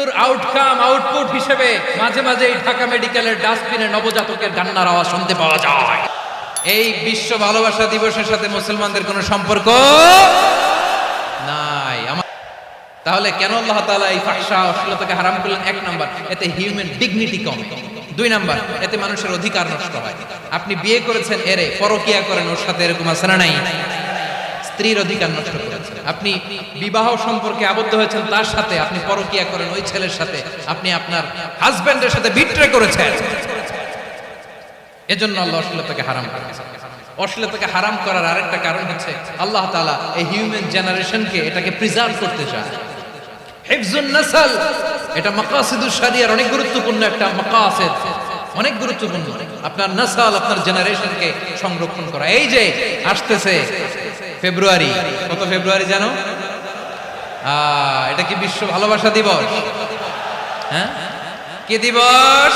এগুলোর outcome output হিসেবে মাঝে মাঝে এই ঢাকা মেডিকেলের ডাস্টবিনে নবজাতকের কান্নার আওয়াজ শুনতে পাওয়া যায়। এই বিশ্ব ভালোবাসা দিবসের সাথে মুসলমানদের কোনো সম্পর্ক নাই। তাহলে কেন আল্লাহ তাআলা এই ফাহশা অশ্লীলতাকে হারাম করলেন? এক নাম্বার, এতে হিউম্যান ডিগনিটি কমে। দুই নাম্বার, এতে মানুষের অধিকার নষ্ট হয়। আপনি বিয়ে করেছেন, এরে পরকিয়া করেন, ওর সাথে এরকম আছে না নাই? স্ত্রীর অধিকার নষ্ট করেছেন। আপনি বিবাহ সম্পর্কে আবদ্ধ হয়েছেন, তার সাথে আপনি পরকিয়া করেন, ওই ছেলের সাথে আপনি আপনার হাজবেন্ডের সাথে বিট্রে করেছেন। এজন্য আল্লাহ অশ্লীলতাকে হারাম করেছেন অশ্লীলতাকে হারাম করার আরেকটা কারণ হচ্ছে আল্লাহ তাআলা এই হিউম্যান জেনারেশনকে এটাকে প্রিজার্ভ করতে চায় হিফজুন নাসাল, এটা মাকাসিদুস শরিয়ার অনেক গুরুত্বপূর্ণ একটা মাকাসিদ। অনেক গুরুত্বপূর্ণ। আপনার নাসাল আপনার জেনারেশনকে সংরক্ষণ করা। এই যে, আসতেছে ফেব্রুয়ারি। কত ফেব্রুয়ারি জানো? এটা কি বিশ্ব ভালোবাসা দিবস? হ্যাঁ? কি দিবস?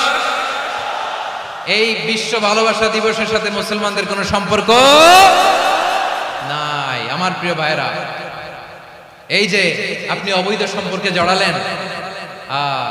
এই বিশ্ব ভালোবাসা দিবসের সাথে মুসলমানদের কোনো সম্পর্ক নাই আমার প্রিয় ভাইরা এই যে আপনি অবৈধ সম্পর্কে জড়ালেন আহ,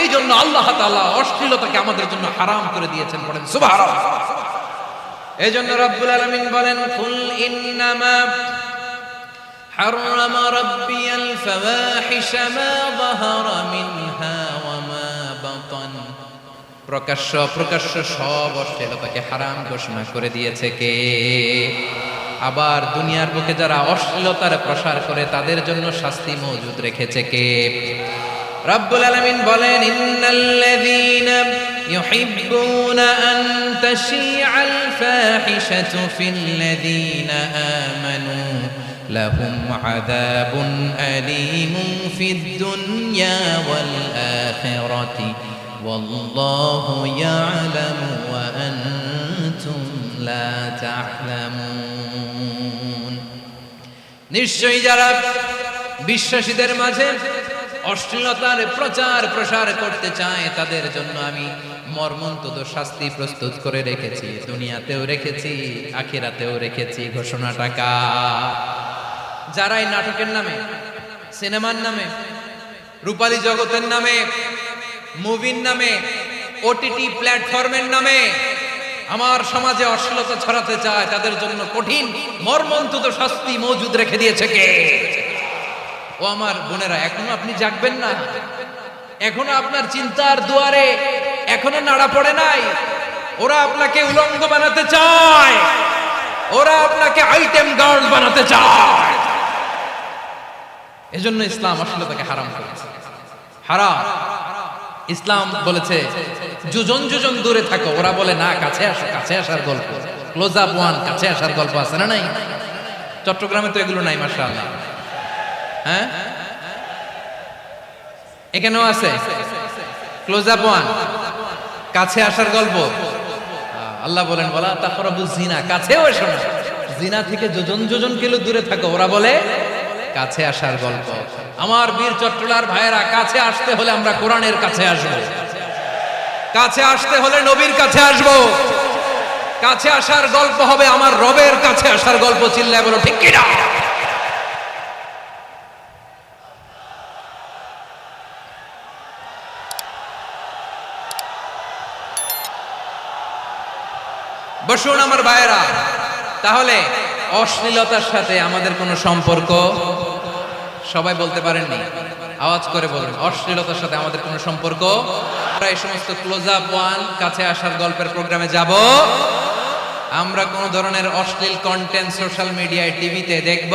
এই জন্য আল্লাহ তাআলা অশ্লীলতাকে আমাদের জন্য হারাম করে দিয়েছেন বলেন সুবহানাল্লাহ এই জন্য রব্বুল আলামিন বলেন কুল ইন্নামা حرم ربي الفواحش ما ظهر منها وما بطن প্রকাশ্য প্রকাশ্য সব অশ্লীলতাকে হারাম ঘোষণা করে দিয়েছে কে আবার দুনিয়ার বুকে যারা অশ্লীলতার প্রসার করে তাদের জন্য শাস্তি মজুদ রেখেছে কে রব্বুল আলামিন বলেন ইন্নাল্লাযীনা ইউহিব্বুনা আন তাশিআল ফাহিশাতু ফিল্লাযীনা আমানু লাহুম আযাবুন আলীমুন ফিদ দুনিয়া ওয়াল আখিরাতি والله يعلم وأنتم لا تعلمون নিশ্চয়ই যারা বিশ্বাসীদের মাঝে অশ্লীলতার প্রচার প্রসার করতে চায়, তাদের জন্য আমি মর্মন্তদ শাস্তি প্রস্তুত করে রেখেছি। দুনিয়াতেও রেখেছি, আখিরাতেও রেখেছি ঘোষণা টাকা যারা এই নাটকের নামে, সিনেমার নামে, রূপালী জগতের নামে, মুভির নামে, ওটিটি প্ল্যাটফর্মের নামে, আমার সমাজে অশ্লীলতা ছড়াতে চায়, তাদের জন্য কঠিন মর্মন্তুত শাস্তি মজুদ রেখে দিয়েছে কে? ও আমার বোনেরা, এখনও আপনি জাগবেন না। এখনও আপনার চিন্তার দুয়ারে এখনও নাড়া পড়ে নাই। ওরা আপনাকে উলঙ্গ বানাতে চায়। ওরা আপনাকে আইটেম গার্ল বানাতে চায়। এজন্য ইসলাম আসলে তাকে হারাম করেছে হারাম। ইসলাম বলেছে, যোজন যোজন দূরে থাকো। ওরা বলে, না, কাছে আসো, কাছে আসার গল্প। ক্লোজ আপ ওয়ান কাছে আসার গল্প আছে না নাই? চট্টগ্রামে তো এগুলো নাই, মাশাআল্লাহ। হ্যাঁ? এখানেও আছে। ক্লোজ আপ ওয়ান কাছে আসার গল্প। আল্লাহ বলেন বলা তারপরে জিনা কাছেও এসো না। জিনা থেকে যোজন যোজন কিলো দূরে থাকো। ওরা বলে, কাছে আসার গল্প। আমার বীর চট্টলার ভাইয়েরা, কাছে আসতে হলে আমরা কোরআনের কাছে আসব। কাছে আসতে হলে নবীর কাছে আসব। কাছে আসার গল্প হবে আমার রবের কাছে আসার গল্প। চিল্লায় বলো, ঠিক কিনা? বসুন আমার ভাইয়েরা। তাহলে অশ্লীলতার সাথে আমাদের কোনো সম্পর্ক? সবাই বলতে পারেননি। আওয়াজ করে বলুন, অশ্লীলতার সাথে আমাদের কোনো সম্পর্ক? আমরা এই সমস্ত ক্লোজ আপ ওয়ান কাছে আসার গল্পের প্রোগ্রামে যাব। আমরা কোন ধরনের অশ্লীল কন্টেন্ট সোশ্যাল মিডিয়ায় টিভিতে দেখব।